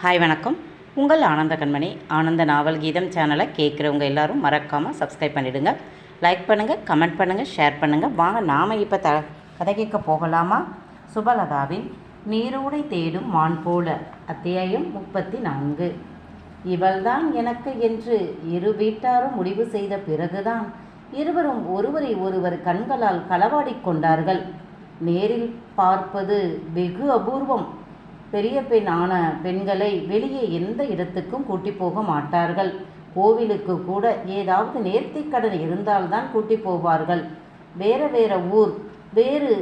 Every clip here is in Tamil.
ஹாய் வணக்கம். உங்கள் ஆனந்த கண்மணி. ஆனந்த நாவல் கீதம் சேனலை கேட்குறவங்க எல்லாரும் மறக்காமல் சப்ஸ்கிரைப் பண்ணிவிடுங்க லைக் பண்ணுங்கள் கமெண்ட் பண்ணுங்கள் ஷேர் பண்ணுங்கள் வாங்க நாம் இப்போ த கதை கேட்க போகலாமா? சுபலதாவின் நீரோடை தேடும் மான் போல அத்தியாயம் முப்பத்தி நான்கு இவள்தான் எனக்கு என்று இரு வீட்டாரும் முடிவு செய்த பிறகுதான் இருவரும் ஒருவரை ஒருவர் கண்களால் களவாடிக் கொண்டார்கள். நேரில் பார்ப்பது வெகு அபூர்வம். பெரிய பெண் ஆன பெண்களை வெளியே எந்த இடத்துக்கும் கூட்டி போக மாட்டார்கள். கோவிலுக்கு கூட ஏதாவது நேர்த்திக்கடன் இருந்தால்தான் கூட்டி போவார்கள். வேற வேற ஊர் வேறு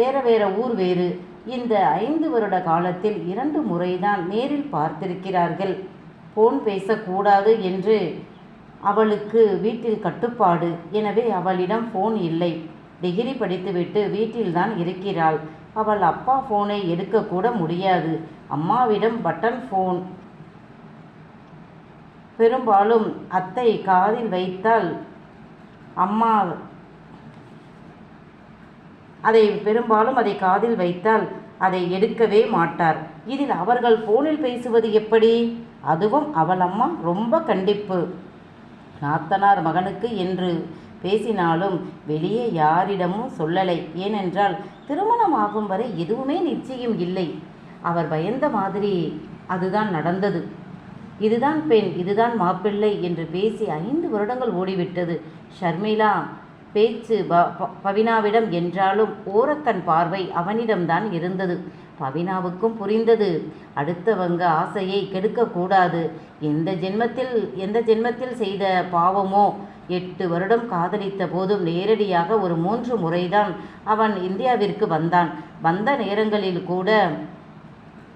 வேற வேற ஊர் வேறு. இந்த ஐந்து வருட காலத்தில் இரண்டு முறைதான் நேரில் பார்த்திருக்கிறார்கள். போன் பேசக்கூடாது என்று அவளுக்கு வீட்டில் கட்டுப்பாடு. எனவே அவளிடம் ஃபோன் இல்லை. டிகிரி படித்துவிட்டு வீட்டில்தான் இருக்கிறாள். அவள் அப்பா ஃபோனை எடுக்கக்கூட முடியாது. அம்மாவிடம் பட்டன் ஃபோன் பெரும்பாலும் அத்தை காதில் வைத்தால் அம்மா அதை பெரும்பாலும் அதை காதில் வைத்தால் அதை எடுக்கவே மாட்டார். இதில் அவர்கள் ஃபோனில் பேசுவது எப்படி? அதுவும் அவள் அம்மா ரொம்ப கண்டிப்பு. நாத்தனார் மகனுக்கு என்று பேசினாலும் வெளியே யாரிடமும் சொல்லலை. ஏனென்றால் திருமணம் ஆகும் வரை எதுவுமே நிச்சயம் இல்லை. அவர் பயந்த மாதிரி அதுதான் நடந்தது. இதுதான் பெண் இதுதான் மாப்பிள்ளை என்று பேசி ஐந்து வருடங்கள் ஓடிவிட்டது. ஷர்மிளா பேச்சு ப ப- பவினாவிடம் என்றாலும் ஓரக்கண் பார்வை அவனிடம்தான் இருந்தது. பவினாவுக்கும் புரிந்தது. அடுத்தவங்க ஆசையை கெடுக்கக்கூடாது. எந்த ஜென்மத்தில் எந்த ஜென்மத்தில் செய்த பாவமோ? எட்டு வருடம் காதலித்த போதும் நேரடியாக ஒரு மூன்று முறைதான் அவன் இந்தியாவிற்கு வந்தான். வந்த நேரங்களில் கூட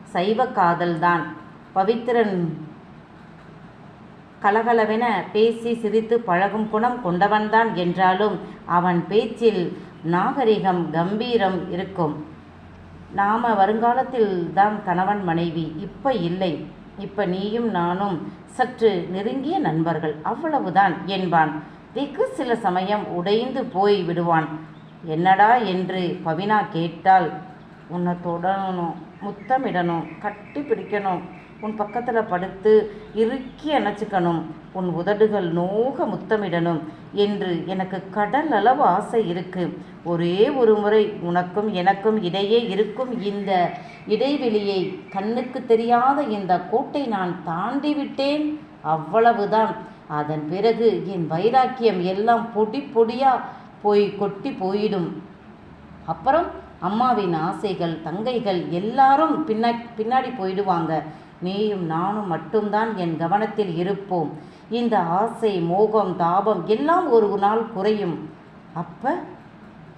சைவ காதல்தான். பவித்திரன் கலகலவென பேசி சிரித்து பழகும் குணம் கொண்டவன்தான் என்றாலும் அவன் பேச்சில் நாகரிகம் கம்பீரம் இருக்கும். நாம் வருங்காலத்தில் தான் கணவன் மனைவி. இப்போ இல்லை. இப்போ நீயும் நானும் சற்று நெருங்கிய நண்பர்கள். அவ்வளவுதான் என்பான். வெகு சில சமயம் உடைந்து போய் விடுவான். என்னடா என்று பவினா கேட்டால் உன்னை தொடணும். முத்தமிடணும். கட்டி பிடிக்கணும் உன் பக்கத்தில் படுத்து இறுக்கி அணைச்சிக்கணும். உன் உதடுகள் நோக முத்தமிடணும் என்று எனக்கு கடல் அளவு ஆசை இருக்கு. ஒரே ஒரு முறை உனக்கும் எனக்கும் இடையே இருக்கும் இந்த இடைவெளியை கண்ணுக்கு தெரியாத இந்த கோட்டை நான் தாண்டி விட்டேன். அவ்வளவுதான். அதன் பிறகு என் வைராக்கியம் எல்லாம் பொடி பொடியா போய் கொட்டி போயிடும். அப்புறம் அம்மாவின் ஆசைகள் தங்கைகள் எல்லாரும் பின்னா பின்னாடி போயிடுவாங்க. நீயும் நானும் மட்டும்தான் என் கவனத்தில் இருப்போம். இந்த ஆசை மோகம் தாபம் எல்லாம் ஒரு நாள் குறையும். அப்ப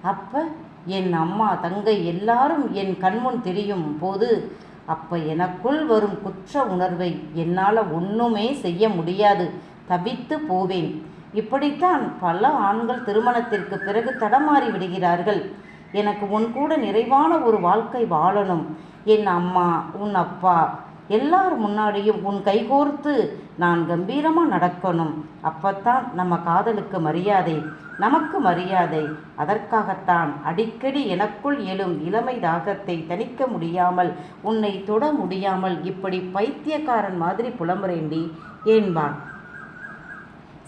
அப்ப என் அம்மா தங்கை எல்லாரும் என் கண்முன் தெரியும் போது அப்ப எனக்குள் வரும் குற்ற உணர்வை என்னால் ஒன்றுமே செய்ய முடியாது. தவித்து போவேன். இப்படித்தான் பல ஆண்கள் திருமணத்திற்கு பிறகு தடமாறி விடுகிறார்கள். எனக்கு உன் கூட நிறைவான ஒரு வாழ்க்கை வாழணும். என் அம்மா உன் அப்பா எல்லார் முன்னாடியும் உன் கைகோர்த்து நான் கம்பீரமாக நடக்கணும். அப்பத்தான் நம்ம காதலுக்கு மரியாதை நமக்கு மரியாதை. அதற்காகத்தான் அடிக்கடி எனக்குள் எழும் இளமை தாகத்தை தணிக்க முடியாமல் உன்னை தொட முடியாமல் இப்படி பைத்தியக்காரன் மாதிரி புலம்புறேண்டி என்பான்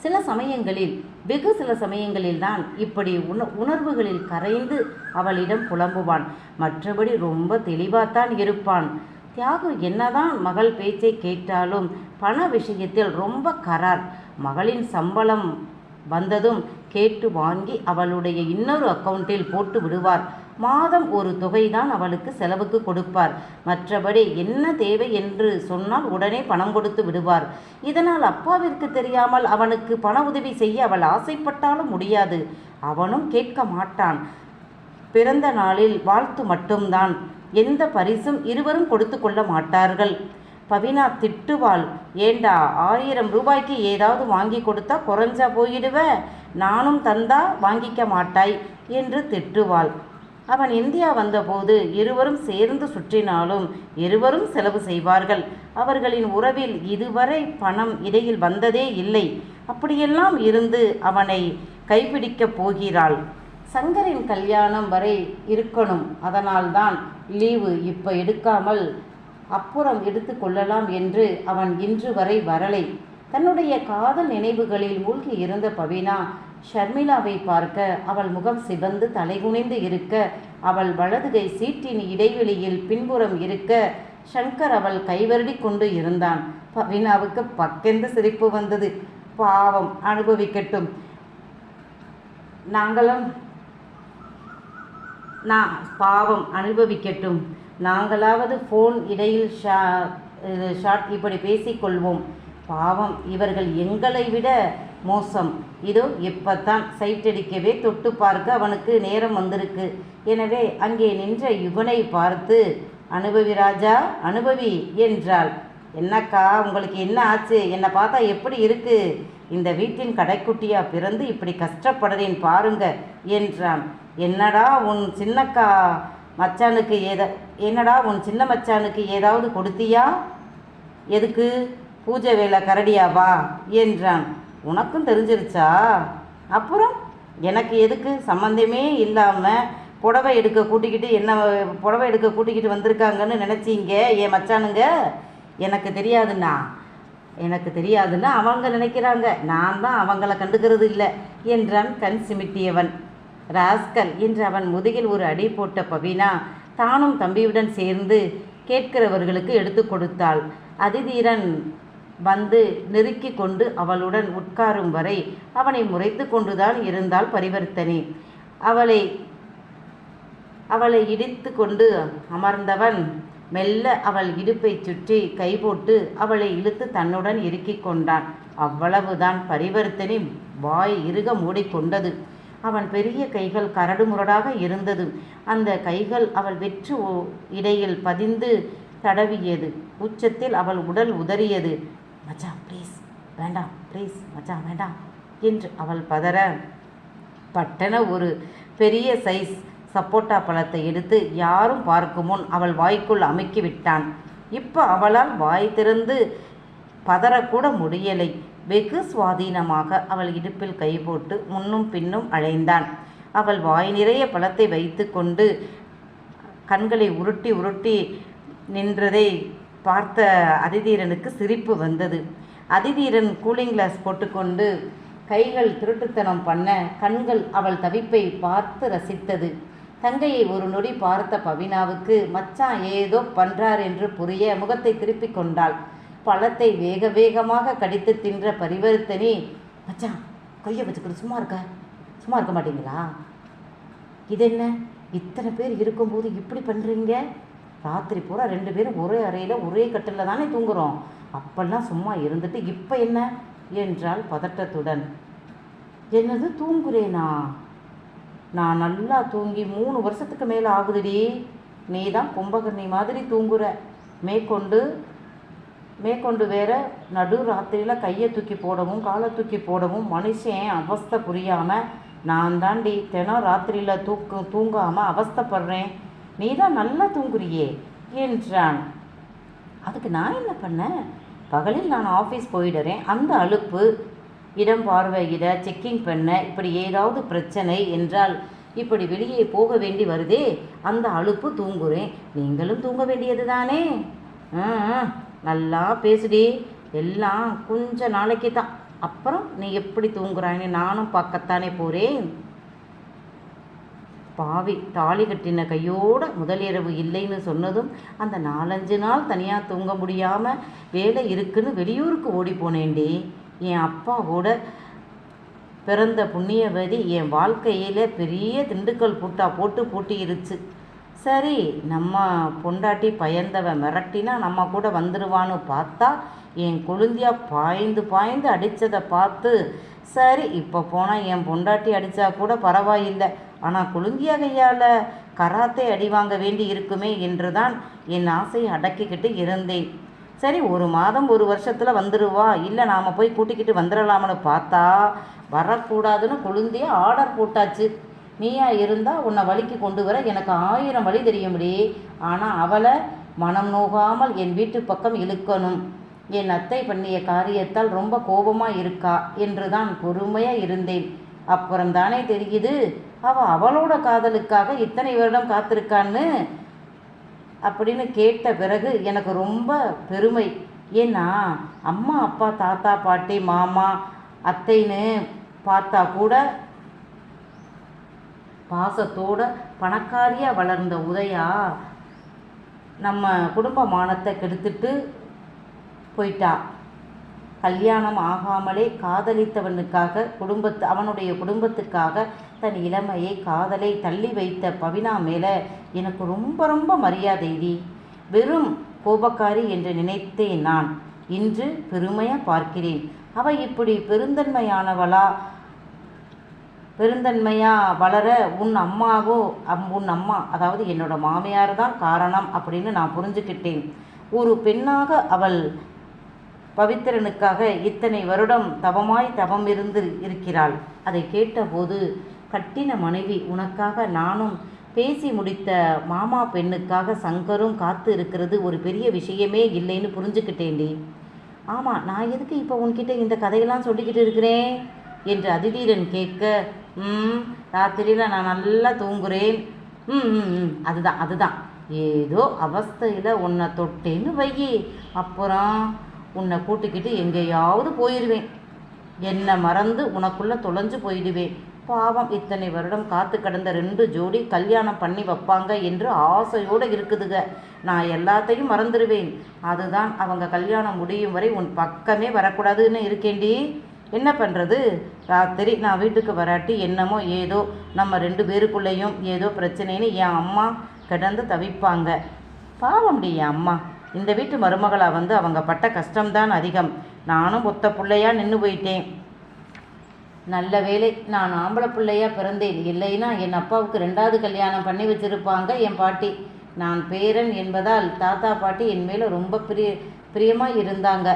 சில சமயங்களில் வெகு சில சமயங்களில் தான் இப்படி உண உணர்வுகளில் கரைந்து அவளிடம் புலம்புவான். மற்றபடி ரொம்ப தெளிவாத்தான் இருப்பான். தியாகு என்னதான் மகள் பேச்சை கேட்டாலும் பண விஷயத்தில் ரொம்ப கரார். மகளின் சம்பளம் வந்ததும் கேட்டு வாங்கி அவளுடைய இன்னொரு அக்கவுண்டில் போட்டு விடுவார். மாதம் ஒரு தொகைதான் அவளுக்கு செலவுக்கு கொடுப்பார். மற்றபடி என்ன தேவை என்று சொன்னால் உடனே பணம் கொடுத்து விடுவார். இதனால் அப்பாவிற்கு தெரியாமல் அவனுக்கு பண உதவி செய்ய அவள் ஆசைப்பட்டாலும் முடியாது. அவனும் கேட்க மாட்டான். பிறந்த நாளில் வாழ்த்து மட்டும்தான். எந்த பரிசும் இருவரும் கொடுத்து கொள்ள மாட்டார்கள். பவினா திட்டுவாள் ஏண்டா ஆயிரம் ரூபாய்க்கு ஏதாவது வாங்கி கொடுத்தா குறைஞ்சா போயிடுவ? நானும் தந்தா வாங்கிக்க மாட்டாய் என்று திட்டுவாள். அவன் இந்தியா வந்தபோது இருவரும் சேர்ந்து சுற்றினாலும் இருவரும் செலவு செய்வார்கள். அவர்களின் உறவில் இதுவரை பணம் இடையில் வந்ததே இல்லை. அப்படியெல்லாம் இருந்து அவனை கைப்பிடிக்கப் போகிறாள். சங்கரின் கல்யாணம் வரை இருக்கணும். அதனால்தான் லீவு இப்போ எடுக்காமல் அப்புறம் எடுத்து கொள்ளலாம் என்று அவன் இன்று வரை வரலை. தன்னுடைய காதல் நினைவுகளில் மூழ்கி இருந்த பவினா ஷர்மிளாவை பார்க்க அவள் முகம் சிவந்து தலைகுனிந்து இருக்க அவள் வலதுகை சீட்டின் இடைவெளியில் பின்புறம் இருக்க சங்கர் அவள் கைவருடி கொண்டு இருந்தான். பவினாவுக்கு பக்கெந்து சிரிப்பு வந்தது. பாவம் அனுபவிக்கட்டும். நாங்களும் நான் பாவம் அனுபவிக்கட்டும். நாங்களாவது ஃபோன் இடையில் ஷா ஷார்ட் ஷாட் இப்படி பேசிக்கொள்வோம். பாவம் இவர்கள் எங்களை விட மோசம். இதோ இப்பத்தான் சைட்டடிக்கவே தொட்டு பார்க்க அவனுக்கு நேரம் வந்திருக்கு. எனவே அங்கே நின்ற யுவனை பார்த்து அனுபவி ராஜா அனுபவி என்றாள். என்னக்கா உங்களுக்கு என்ன ஆச்சு? என்னை பார்த்தா எப்படி இருக்கு? இந்த வீட்டின் கடைக்குட்டியாக பிறந்து இப்படி கஷ்டப்படுறேன் பாருங்க என்றான். என்னடா உன் சின்னக்கா மச்சானுக்கு ஏதா என்னடா உன் சின்ன மச்சானுக்கு ஏதாவது கொடுத்தியா? எதுக்கு? பூஜை வேலை கரடியாவா என்றான். உனக்கும் தெரிஞ்சிருச்சா? அப்புறம்? எனக்கு எதுக்கு? சம்மந்தமே இல்லாமல் புடவை எடுக்க கூட்டிக்கிட்டு என்ன புடவை எடுக்க கூட்டிக்கிட்டு வந்திருக்காங்கன்னு நினச்சிங்க என் மச்சானுங்க? எனக்கு தெரியாதுண்ணா. எனக்கு தெரியாதுன்னு அவங்க நினைக்கிறாங்க. நான் தான் அவங்கள கண்டுக்கிறது இல்லை என்றான் கண் சிமிட்டியவன். ராஸ்கல் என்று அவன் முதுகில் ஒரு அடி போட்ட பவினா தானும் தம்பியுடன் சேர்ந்து கேட்கிறவர்களுக்கு எடுத்து கொடுத்தாள். அதிதீரன் வந்து நெருக்கி கொண்டு அவளுடன் உட்காரும் வரை அவனை முறைத்து கொண்டுதான் இருந்தாள் பரிவர்த்தனை. அவளை அவளை இடித்து கொண்டு அமர்ந்தவன் மெல்ல அவள் இடுப்பைச் சுற்றி கை போட்டு அவளை இழுத்து தன்னுடன் இறுக்கிக் கொண்டான். அவ்வளவுதான் பரிவர்த்தனை. வாய் இறுக மூடிக்கொண்டது. அவன் பெரிய கைகள் கரடுமுரடாக இருந்தது. அந்த கைகள் அவள் வெற்று ஓ- இடையில் பதிந்து தடவியது. உச்சத்தில் அவள் உடல் உதறியது. மச்சான் ப்ளீஸ் வேண்டாம் ப்ளீஸ் மச்சான் வேண்டாம் என்று அவள் பதற. பட்டன ஒரு பெரிய சைஸ் சப்போட்டா பழத்தை எடுத்து யாரும் பார்க்கும் முன் அவள் வாய்க்குள் அமைக்கி விட்டான். இப்போ அவளால் வாய் திறந்து பதறக்கூட முடியலை. வெகு சுவாதீனமாக அவள் இடுப்பில் கை போட்டு முன்னும் பின்னும் அழைந்தான் அவள் வாய் நிறைய பழத்தை வைத்து கொண்டு கண்களை உருட்டி உருட்டி நின்றதை பார்த்த அதிதீரனுக்கு சிரிப்பு வந்தது. அதிதீரன் கூலிங் கிளாஸ் போட்டுக்கொண்டு கைகள் திருட்டுத்தனம் பண்ண கண்கள் அவள் தவிப்பை பார்த்து ரசித்தது. தங்கையை ஒரு நொடி பார்த்த பவினாவுக்கு மச்சான் ஏதோ பண்றார் என்று புரிய முகத்தை திருப்பிக் கொண்டாள். பழத்தை வேக வேகமாக கடித்து தின்ற பரிவர்த்தனி மச்சான் கையை வச்சுக்கிட்டு சும்மா இருக்க? சும்மா இருக்க மாட்டீங்களா? இது என்ன இத்தனை பேர் இருக்கும்போது இப்படி பண்ணுறீங்க ராத்திரி பூரா ரெண்டு பேரும் ஒரே அறையில் ஒரே கட்டில் தானே தூங்குறோம். அப்பெல்லாம் சும்மா இருந்துட்டு இப்போ என்ன? என்றால் பதட்டத்துடன். என்னது தூங்குறேனா? நான் நல்லா தூங்கி மூணு வருஷத்துக்கு மேலே ஆகுதுடி. நீ தான் கும்பகர்ணி மாதிரி தூங்குற. மேற்கொண்டு மேற்கொண்டு வேற நடு ராத்திரியில் கையை தூக்கி போடவும் காலை தூக்கி போடவும் மனுஷன் அவஸ்தை புரியாமல் நான் தாண்டி தினம் ராத்திரியில் தூக்கு தூங்காமல் அவஸ்தைப்படுறேன். நீ தான் நல்லா தூங்குறியே என்றான். அதுக்கு நான் என்ன பண்ணேன்? பகலில் நான் ஆஃபீஸ் போயிடுறேன். அந்த அலுப்பு இடம் பார்வையிட செக்கிங் பண்ண இப்படி ஏதாவது பிரச்சனை என்றால் இப்படி வெளியே போக வேண்டி வருதே. அந்த அலுப்பு தூங்குறேன். நீங்களும் தூங்க வேண்டியது தானே நல்லா பேசுடி. எல்லாம் கொஞ்ச நாளைக்கு தான். அப்புறம் நீ எப்படி தூங்குறான்னு நானும் பார்க்கத்தானே போகிறேன் பாவி தாலி கட்டின கையோட முதலிரவு இல்லைன்னு சொன்னதும் அந்த நாலஞ்சு நாள் தனியாக தூங்க முடியாமல் வேலை இருக்குன்னு வெளியூருக்கு ஓடி போனேன்டி. என் அப்பா கூட பிறந்த புண்ணியவதி என் வாழ்க்கையில் பெரிய திண்டுக்கல் பூட்டா போட்டு பூட்டியிருச்சு சரி நம்ம பொண்டாட்டி பயந்தவன் மிரட்டினா நம்ம கூட வந்துடுவான்னு பார்த்தா என் கொழுந்தியா பாய்ந்து பாய்ந்து அடித்ததை பார்த்து சரி இப்போ போனால் என் பொண்டாட்டி அடித்தா கூட பரவாயில்லை. ஆனால் கொழுந்தியா கையால் கராத்தே அடி வாங்க வேண்டி இருக்குமே என்று தான் என் ஆசையை அடக்கிக்கிட்டு இருந்தேன். சரி ஒரு மாதம் ஒரு வருஷத்தில் வந்துடுவா இல்லை நாம் போய் கூட்டிக்கிட்டு வந்துடலாம்னு பார்த்தா வரக்கூடாதுன்னு கொழுந்தியா ஆர்டர் போட்டாச்சு. நீயா இருந்தால் உன்னை வழிக்கு கொண்டு வர எனக்கு ஆயிரம் வழி தெரியும்படி ஆனால் அவளை மனம் நோகாமல் என் வீட்டு பக்கம் இழுக்கணும். என் அத்தை பண்ணிய காரியத்தால் ரொம்ப கோபமாக இருக்கா என்று தான் பொறுமையாக இருந்தேன். அப்புறம் தானே தெரியுது அவள் அவளோட காதலுக்காக இத்தனை வருடம் காத்திருக்கான்னு அப்படின்னு கேட்ட பிறகு எனக்கு ரொம்ப பெருமை. ஏன்னா அம்மா அப்பா தாத்தா பாட்டி மாமா அத்தைன்னு பார்த்தா கூட பாசத்தோட பணக்காரியாக வளர்ந்த உதயா நம்ம குடும்ப மானத்தை கெடுத்துட்டு போயிட்டா. கல்யாணம் ஆகாமலே காதலித்தவனுக்காக குடும்பத்து அவனுடைய குடும்பத்துக்காக தன் இளமையை காதலை தள்ளி வைத்த பவினா மேலே எனக்கு ரொம்ப ரொம்ப மரியாதைடி வெறும் கோபக்காரி என்று நினைத்தேன் நான் இன்று பெருமையாக பார்க்கிறேன். அவ இப்படி பெருந்தன்மையானவளா பெருந்தன்மையாக வளர உன் அம்மாவோ அம் உன் அம்மா அதாவது என்னோட மாமியார் தான் காரணம் அப்படின்னு நான் புரிஞ்சுக்கிட்டேன். ஒரு பெண்ணாக அவள் பவித்திரனுக்காக இத்தனை வருடம் தவமாய் தவம் இருந்து இருக்கிறாள். அதை கேட்டபோது கட்டின மனைவி உனக்காக நானும் பேசி முடித்த மாமா பெண்ணுக்காக சங்கரும் காத்து இருக்கிறது ஒரு பெரிய விஷயமே இல்லைன்னு புரிஞ்சுக்கிட்டேன்டி. ஆமாம் நான் எதுக்கு இப்போ உன்கிட்ட இந்த கதையெல்லாம் சொல்லிக்கிட்டு இருக்கிறேன்? என்று அதிதீரன் கேட்க ம் ராத்திரியில் நான் நல்லா தூங்குறேன். ம் ம் ம் அதுதான் அதுதான். ஏதோ அவஸ்தையில் உன்னை தொட்டேன்னு வையி. அப்புறம் உன்னை கூட்டிக்கிட்டு எங்கேயாவது போயிடுவேன் என்னை மறந்து உனக்குள்ளே தொலைஞ்சு போயிடுவேன். பாவம் இத்தனை வருடம் காத்து கடந்த ரெண்டு ஜோடி கல்யாணம் பண்ணி வைப்பாங்க என்று ஆசையோடு இருக்குதுங்க நான் எல்லாத்தையும் மறந்துடுவேன். அதுதான் அவங்க கல்யாணம் முடியும் வரை உன் பக்கமே வரக்கூடாதுன்னு இருக்கேண்டி என்ன பண்ணுறது ராத்திரி நான் வீட்டுக்கு வராட்டி என்னமோ ஏதோ நம்ம ரெண்டு பேருக்குள்ளேயும் ஏதோ பிரச்சனைன்னு என் அம்மா கிடந்து தவிப்பாங்க. பாவம்டி என் அம்மா. இந்த வீட்டு மருமகளாக வந்து அவங்க பட்ட கஷ்டம்தான் அதிகம். நானும் ஒத்த பிள்ளையா நின்று போயிட்டேன். நல்ல வேளை நான் ஆம்பளை பிள்ளையா பிறந்தேன். இல்லைன்னா என் அப்பாவுக்கு ரெண்டாவது கல்யாணம் பண்ணி வச்சுருப்பாங்க என் பாட்டி. நான் பேரன் என்பதால் தாத்தா பாட்டி என் மேலே ரொம்ப பிரிய பிரியமாக இருந்தாங்க.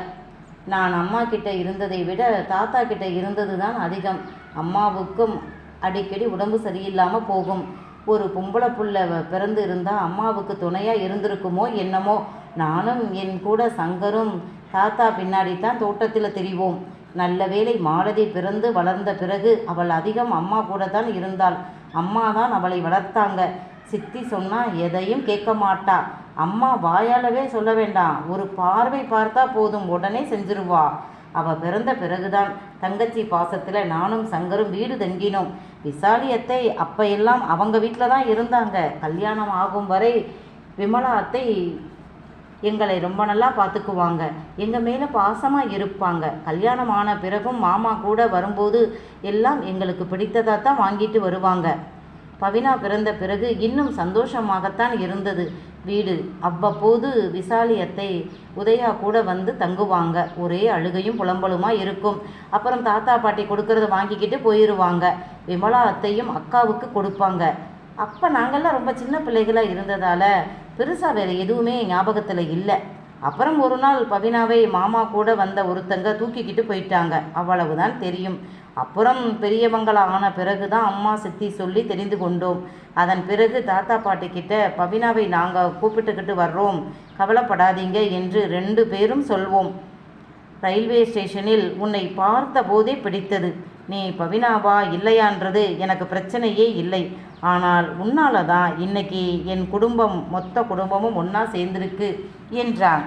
நான் அம்மா கிட்ட இருந்ததை விட தாத்தா கிட்ட இருந்தது தான் அதிகம். அம்மாவுக்கும் அடிக்கடி உடம்பு சரியில்லாமல் போகும். ஒரு பொம்பளை புள்ள வ- பிறந்து இருந்தால் அம்மாவுக்கு துணையாக இருந்திருக்குமோ என்னமோ. நானும் என் கூட சங்கரும் தாத்தா பின்னாடி தான் தோட்டத்தில் தெரிவோம். நல்ல வேளை மாலதி பிறந்து வளர்ந்த பிறகு அவள் அதிகம் அம்மா கூட தான் இருந்தாள். அம்மா தான் அவளை வளர்த்தாங்க. சித்தி சொன்னால் எதையும் கேட்க மாட்டா. அம்மா வாயாலவே சொல்ல வேண்டாம். ஒரு பார்வை பார்த்தா போதும் உடனே செஞ்சிருவா. அவ பிறந்த பிறகுதான் தங்கச்சி பாசத்துல நானும் சங்கரும் வீடு தங்கினோம். விசாலி அத்தை எல்லாம் அவங்க வீட்டில் தான் இருந்தாங்க. கல்யாணம் ஆகும் வரை விமலா அத்தை எங்களை ரொம்ப நல்லா பார்த்துக்குவாங்க எங்கள் மேலே பாசமாக இருப்பாங்க. கல்யாணம் ஆன பிறகும் மாமா கூட வரும்போது எல்லாம் எங்களுக்கு பிடித்ததாக தான் வாங்கிட்டு வருவாங்க. பவினா பிறந்த பிறகு இன்னும் சந்தோஷமாகத்தான் இருந்தது. வீடு. அவ்வப்போது விசாலி அத்தை உதயா கூட வந்து தங்குவாங்க. ஒரே அழுகையும் புலம்பலுமா இருக்கும். அப்புறம் தாத்தா பாட்டி கொடுக்கறத வாங்கிக்கிட்டு போயிடுவாங்க விமலா அத்தையும் அக்காவுக்கு கொடுப்பாங்க. அப்போ நாங்கள்லாம் ரொம்ப சின்ன பிள்ளைகளாக இருந்ததால் பெருசாக வேறு எதுவுமே ஞாபகத்தில் இல்லை. அப்புறம் ஒரு நாள் பவினாவை மாமா கூட வந்த ஒருத்தங்க தூக்கிக்கிட்டு போயிட்டாங்க. அவ்வளவுதான் தெரியும். அப்புறம் பெரியவங்கள ஆன பிறகு தான் அம்மா சித்தி சொல்லி தெரிந்து கொண்டோம். அதன் பிறகு தாத்தா பாட்டி கிட்ட பவினாவை நாங்கள் கூப்பிட்டுக்கிட்டு வர்றோம். கவலைப்படாதீங்க என்று ரெண்டு பேரும் சொல்வோம். ரயில்வே ஸ்டேஷனில் உன்னை பார்த்த போதே பிடித்தது. நீ பவினாவா இல்லையான்றது எனக்கு பிரச்சனையே இல்லை. ஆனால் உன்னால தான் இன்னைக்கு என் குடும்பம் மொத்த குடும்பமும் ஒன்றா சேர்ந்திருக்கு என்றான்.